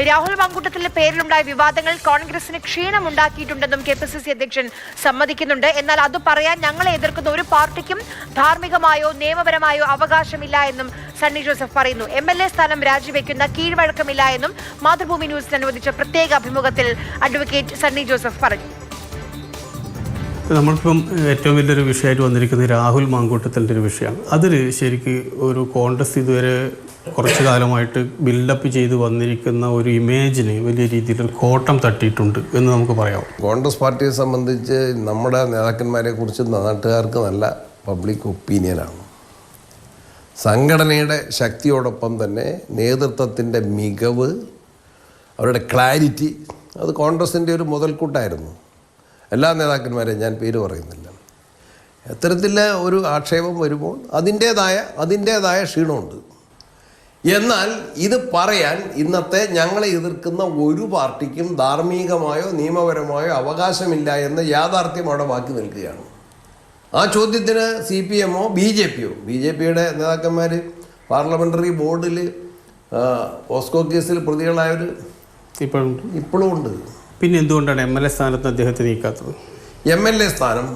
രാഹുൽ മങ്കൂട്ടത്തിന്റെ പേരിലുണ്ടായ വിവാദങ്ങൾ കോൺഗ്രസിന് ക്ഷീണമുണ്ടാക്കിയിട്ടുണ്ടെന്നും കെ പി സി സി അധ്യക്ഷൻ സമ്മതിക്കുന്നുണ്ട്. എന്നാൽ അത് പറയാൻ ഞങ്ങളെ എതിർക്കുന്ന ഒരു പാർട്ടിക്കും ധാർമ്മികമായോ നിയമപരമായോ അവകാശമില്ല എന്നും സണ്ണി ജോസഫ് പറയുന്നു. എം എൽ എ സ്ഥാനം രാജിവെക്കുന്ന കീഴ്വഴക്കമില്ല എന്നും മാതൃഭൂമി ന്യൂസിന് അനുവദിച്ച പ്രത്യേക അഭിമുഖത്തിൽ അഡ്വക്കേറ്റ് സണ്ണി ജോസഫ് പറഞ്ഞു. നമ്മളിപ്പം ഏറ്റവും വലിയൊരു വിഷയമായിട്ട് വന്നിരിക്കുന്നത് രാഹുൽ മാങ്കൂട്ടത്തിന്റെ ഒരു വിഷയമാണ്. അതിൽ ശരിക്ക് ഒരു കോൺഗ്രസ് ഇതുവരെ കുറച്ച് കാലമായിട്ട് ബിൽഡപ്പ് ചെയ്ത് വന്നിരിക്കുന്ന ഒരു ഇമേജിന് വലിയ രീതിയിൽ കോട്ടം തട്ടിയിട്ടുണ്ട് എന്ന് നമുക്ക് പറയാം. കോൺഗ്രസ് പാർട്ടിയെ സംബന്ധിച്ച് നമ്മുടെ നേതാക്കന്മാരെ കുറിച്ച് നാട്ടുകാർക്ക് നല്ല പബ്ലിക് ഒപ്പീനിയനാണ് സംഘടനയുടെ ശക്തിയോടൊപ്പം തന്നെ നേതൃത്വത്തിന്റെ മികവ് അവരുടെ ക്ലാരിറ്റി അത് കോൺഗ്രസിന്റെ ഒരു മുതൽക്കൂട്ടായിരുന്നു. എല്ലാ നേതാക്കന്മാരെയും ഞാൻ പേര് പറയുന്നില്ല. അത്തരത്തിൽ ഒരു ആക്ഷേപം വരുമ്പോൾ അതിന്റേതായ അതിന്റേതായ ക്ഷീണമുണ്ട്. എന്നാൽ ഇത് പറയാൻ ഇന്നത്തെ ഞങ്ങളെ എതിർക്കുന്ന ഒരു പാർട്ടിക്കും ധാർമ്മികമായോ നിയമപരമായോ അവകാശമില്ല എന്ന യാഥാർത്ഥ്യം അവിടെ ബാക്കി നിൽക്കുകയാണ്. ആ ചോദ്യത്തിന് സി പി എമ്മോ ബി ജെ പിയോ? ബി ജെ പിയുടെ നേതാക്കന്മാർ പാർലമെന്ററി ബോർഡിൽ പോസ്കോ കേസിൽ പ്രതികളായവർ ഇപ്പോഴും ഇപ്പോഴും ഉണ്ട്. പിന്നെ എന്തുകൊണ്ടാണ് എം എൽ എ സ്ഥാനത്ത് അദ്ദേഹത്തെ നീക്കാത്തത്? എം എൽ എ സ്ഥാനം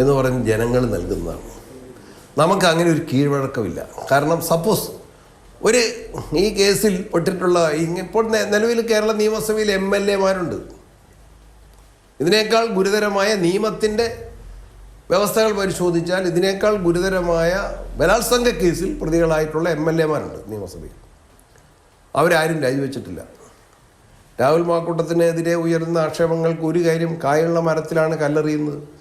എന്ന് പറഞ്ഞ് ജനങ്ങൾ നൽകുന്നതാണ്. നമുക്ക് അങ്ങനെ ഒരു കീഴ്വഴക്കമില്ല. കാരണം സപ്പോസ് ഒരു ഈ കേസിൽ പെട്ടിട്ടുള്ള ഇപ്പോൾ നിലവിൽ കേരള നിയമസഭയിൽ എം എൽ എമാരുണ്ട് ഇതിനേക്കാൾ ഗുരുതരമായ നിയമത്തിന്റെ വ്യവസ്ഥകൾ പരിശോധിച്ചാൽ ഇതിനേക്കാൾ ഗുരുതരമായ ബലാത്സംഗ കേസിൽ പ്രതികളായിട്ടുള്ള എം എൽ എമാരുണ്ട് നിയമസഭയിൽ. അവരാരും രാജിവെച്ചിട്ടില്ല. രാഹുൽ മാക്കൂട്ടത്തിനെതിരെ ഉയരുന്ന ആക്ഷേപങ്ങൾക്ക് ഒരു കാര്യം കായുള്ള മരത്തിലാണ് കല്ലെറിയുന്നത്.